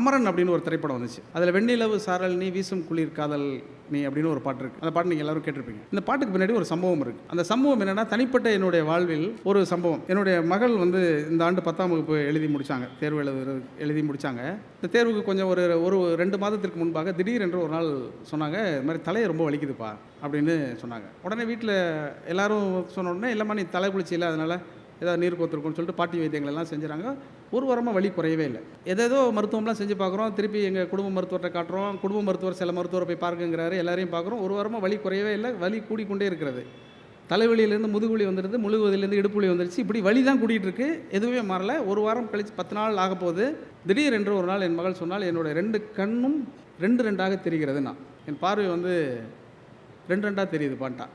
அமரன் அப்படின்னு ஒரு திரைப்படம் வந்துச்சு. அதில் வெண்ணிலவு சாரல் நீ வீசும் குளிர் காதல் நீ அப்படின்னு ஒரு பாட்டு இருக்குது அந்த பாட்டு நீங்கள் எல்லாரும் கேட்டிருப்பீங்க. இந்த பாட்டுக்கு பின்னாடி ஒரு சம்பவம் இருக்குது அந்த சம்பவம் என்னென்னா தனிப்பட்ட என்னுடைய வாழ்வில் ஒரு சம்பவம். என்னுடைய மகள் வந்து இந்த ஆண்டு பத்தாம் வகுப்பு எழுதி முடித்தாங்க தேர்வு எழுது எழுதி முடித்தாங்க இந்த தேர்வுக்கு கொஞ்சம் ஒரு ஒரு ரெண்டு மாதத்திற்கு முன்பாக திடீரென்று ஒரு நாள் சொன்னாங்க இது மாதிரி தலையை ரொம்ப வலிக்குதுப்பா அப்படின்னு சொன்னாங்க. உடனே வீட்டில் எல்லாரும் சொன்ன உடனே இல்லைம்மா நீ தலை குளிச்சில அதனால் ஏதாவது நீர் கோத்துருக்கும்னு சொல்லிட்டு பாட்டி வைத்தியங்கள் எல்லாம் செஞ்சுறாங்க. ஒரு வாரமாக வலி குறையவே இல்லை. எதேதோ மருத்துவம்லாம் செஞ்சு பார்க்குறோம். திருப்பி எங்கள் குடும்ப மருத்துவர்கிட்ட காட்டுறோம். குடும்ப மருத்துவர் சில மருத்துவரை போய் பார்க்குங்கிறாரு. எல்லாரையும் பார்க்குறோம். ஒரு வாரமாக வலி குறையவே இல்லை. வலி கூடிக்கொண்டே இருக்கிறது. தலைவலியிலேருந்து முதுகுவலி வந்துடுது. முழுவதிலேருந்து இடுப்பு வலி வந்துருச்சு இப்படி வலி தான் கூட்டிகிட்டு இருக்கு எதுவுமே மாறல. ஒரு வாரம் கழித்து பத்து நாள் ஆக போகுது திடீரென்று ஒரு நாள் என் மகள் சொன்னால் என்னோட ரெண்டு கண்ணும் ரெண்டு ரெண்டாக தெரிகிறது நான் என் பார்வை வந்து ரெண்டு ரெண்டாக தெரியுது பாண்டா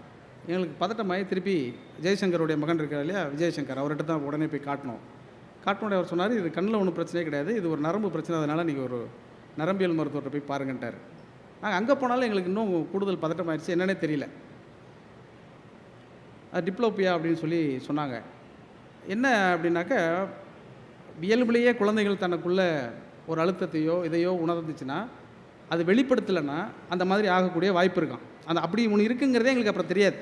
எங்களுக்கு பதட்டமாகி திருப்பி ஜெய்சங்கருடைய மகன் இருக்கார் இல்லையா விஜயசங்கர் அவர்கிட்ட தான் உடனே போய் காட்டணும். காட்டினோட அவர் சொன்னார் இது கண்ணில் ஒன்றும் பிரச்சனையே கிடையாது இது ஒரு நரம்பு பிரச்சனை அதனால் நீங்கள் ஒரு நரம்பியல் மருத்துவர்கிட்ட போய் பாருங்கன்ட்டார். நாங்கள் அங்கே போனாலும் எங்களுக்கு இன்னும் கூடுதல் பதட்டமாயிடுச்சு என்னன்னே தெரியல. அது டிப்ளோப்பியா அப்படின்னு சொல்லி சொன்னாங்க. என்ன அப்படின்னாக்க இயல்புலேயே குழந்தைகள் தனக்குள்ளே ஒரு அழுத்தத்தையோ இதையோ உணர்ந்துச்சுன்னா அது வெளிப்படுத்தலைன்னா அந்த மாதிரி ஆகக்கூடிய வாய்ப்பு இருக்கான் அந்த அப்படி ஒன்று இருக்குங்கிறதே எங்களுக்கு அப்புறம் தெரியாது.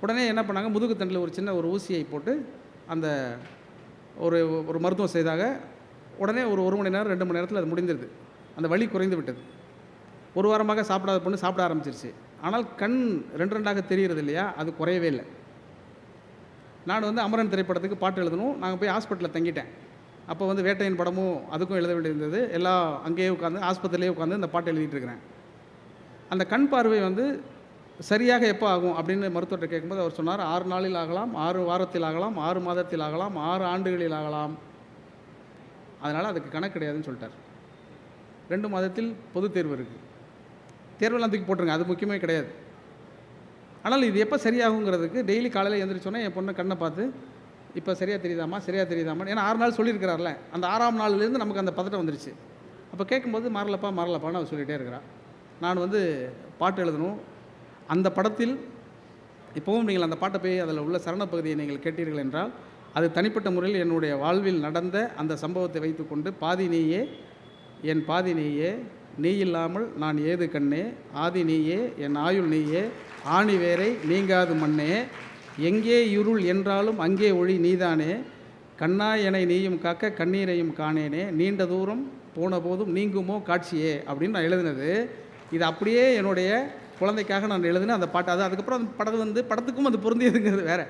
உடனே என்ன பண்ணாங்க? முதுகு தண்டில் ஒரு சின்ன ஒரு ஊசியை போட்டு அந்த ஒரு ஒரு மருத்துவம் செய்தாக உடனே ஒரு ஒரு மணி நேரம் ரெண்டு மணி நேரத்தில் அது முடிந்துருது அந்த வலி குறைந்து விட்டது. ஒரு வாரமாக சாப்பிடாத பொண்ணு சாப்பிட ஆரம்பிச்சிருச்சு. ஆனால் கண் ரெண்டு ரெண்டாக தெரிகிறது இல்லையா? அது குறையவே இல்லை. நான் வந்து அமரன் திரைப்படத்துக்கு பாட்டு எழுதணும். நாங்கள் போய் ஹாஸ்பிட்டலில் தங்கிட்டேன். அப்போ வந்து வேட்டையின் படமும் அதுக்கும் எழுத வேண்டியிருந்தது. எல்லாம் அங்கேயே உட்காந்து ஆஸ்பத்திரியிலே உட்காந்து இந்த பாட்டு எழுதிட்டு இருக்கிறேன் அந்த கண் பார்வை வந்து சரியாக எப்போ ஆகும் அப்படின்னு மருத்துவர்கிட்ட கேட்கும்போது அவர் சொன்னார் ஆறு நாளில் ஆகலாம் ஆறு வாரத்தில் ஆகலாம் ஆறு மாதத்தில் ஆகலாம் ஆறு ஆண்டுகளில் ஆகலாம். அதனால் அதுக்கு கணக்கு கிடையாதுன்னு சொல்லிட்டார். ரெண்டு மாதத்தில் பொது தேர்வு இருக்குது தேர்வெல்லாம் தூக்கி போட்டுருங்க அது முக்கியமே கிடையாது. ஆனால் இது எப்போ சரியாகுங்கிறதுக்கு டெய்லி காலையில் எழுந்திரிச்சோன்னே என் பொண்ணை கண்ணை பார்த்து இப்போ சரியாக தெரியுதாம்மா? சரியாக தெரியுதாம்மா ஏன்னா ஆறு நாள் சொல்லியிருக்கிறார்ல. அந்த ஆறாம் நாள்லேருந்து நமக்கு அந்த பதட்டம் வந்துருச்சு. அப்போ கேட்கும்போது மாறலப்பா மாறலப்பான்னு அவர் சொல்லிகிட்டே இருக்கிறான் நான் வந்து பாட்டு எழுதணும். அந்த படத்தில் இப்போவும் நீங்கள் அந்த பாட்டை போய் அதில் உள்ள சரண பகுதியை நீங்கள் கேட்டீர்கள் என்றால் அது தனிப்பட்ட முறையில் என்னுடைய வாழ்வில் நடந்த அந்த சம்பவத்தை வைத்துக்கொண்டு பாதி நீயே என் பாதி நீயே நீ இல்லாமல் நான் ஏது கண்ணே ஆதி நீயே என் ஆயுள் நீயே ஆணி வேரை நீங்காது மண்ணே எங்கே இருள் என்றாலும் அங்கே ஒளி நீதானே. கண்ணா எனை நீயும் காக்க கண்ணீரையும் காணேனே. நீண்ட தூரம் போன போதும் நீங்குமோ காட்சியே அப்படின்னு நான் எழுதினது. இது அப்படியே என்னுடைய குழந்தைக்காக நான் எழுதின அந்த பாட்டு. அது அதுக்கப்புறம் அந்த படம் வந்து படத்துக்கும் அது பொருந்தியதுங்கிறது வேறு.